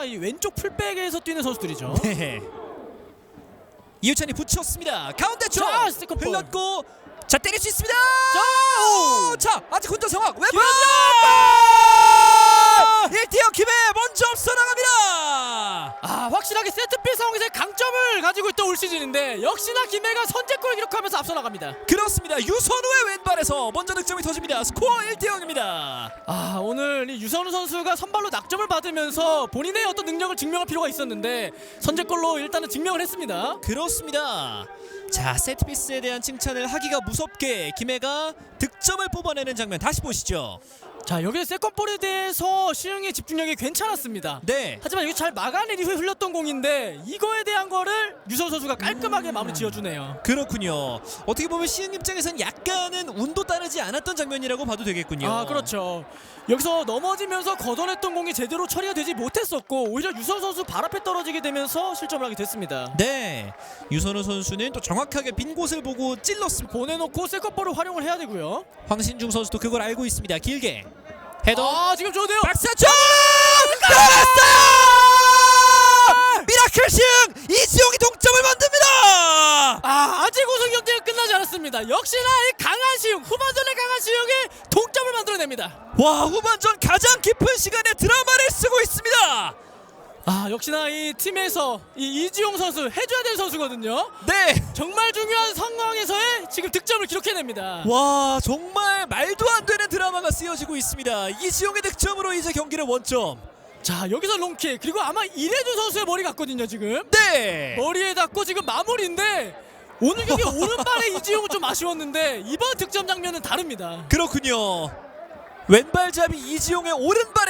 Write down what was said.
다이 왼쪽 풀백에서 뛰는 선수들이죠. 네. 이우찬이 붙였습니다. 가운데 쪽 자. 흘렀고 자 때릴 수 있습니다. 자, 오, 자 아직 혼자 상황 왼발 김현정! 1대0 김해 먼저 앞서 나갑니다. 아 확실하게 세트필 상황에서의 강점을 가지고 있던 올 시즌인데 역시나 김해가 선제골을 기록하면서 앞서 나갑니다. 그렇습니다. 유선우의 왼발에서 먼저 득점이 터집니다. 스코어 1대 0입니다. 아 오늘 이 유선우 선수가 선발로 낙점을 받으면서 본인의 어떤 능력을 증명할 필요가 있었는데 선제골로 일단은 증명을 했습니다. 그렇습니다. 자 세트피스에 대한 칭찬을 하기가 무섭게 김해가 득점을 뽑아내는 장면 다시 보시죠. 자 여기서 세컨볼에 대해서 시흥의 집중력이 괜찮았습니다. 네. 하지만 여기 잘 막아낸 이후에 흘렀던 공인데 이거에 대한 거를 유선 선수가 깔끔하게 마무리 지어주네요. 그렇군요. 어떻게 보면 시흥 입장에서는 약간은 운도 따르지 않았던 장면이라고 봐도 되겠군요. 아 그렇죠. 여기서 넘어지면서 걷어냈던 공이 제대로 처리가 되지 못했었고 오히려 유선 선수 발 앞에 떨어지게 되면서 실점을 하게 됐습니다. 네. 유선우 선수는 또 정확하게 빈 곳을 보고 찔렀습니다. 보내놓고 세컨볼을 활용을 해야 되고요. 황신중 선수도 그걸 알고 있습니다. 길게 헤더 아 지금 좋은데요. 박사총 나왔어요! 미라클 시흥 이지용이 동점을 만듭니다. 아 아직 우승 경기가 끝나지 않았습니다. 역시나 이 강한 시흥 후반전에 강한 시흥이 동점을 만들어냅니다. 와 후반전 가장 깊은 시간에 드라마를 쓰고 있습니다. 아 역시나 이 팀에서 이 이지용 선수 해줘야 될 선수거든요. 네. 정말 중요한 상황에서의 지금 득점을 기록해냅니다. 와 정말 말도 드라마가 쓰여지고 있습니다. 이지용의 득점으로 이제 경기를 원점. 자 여기서 롱킥 그리고 아마 이래주 선수의 머리 같거든요 지금. 네. 머리에 닿고 지금 마무리인데 오늘 경기 오른발에 이지용은 좀 아쉬웠는데 이번 득점 장면은 다릅니다. 그렇군요. 왼발잡이 이지용의 오른발에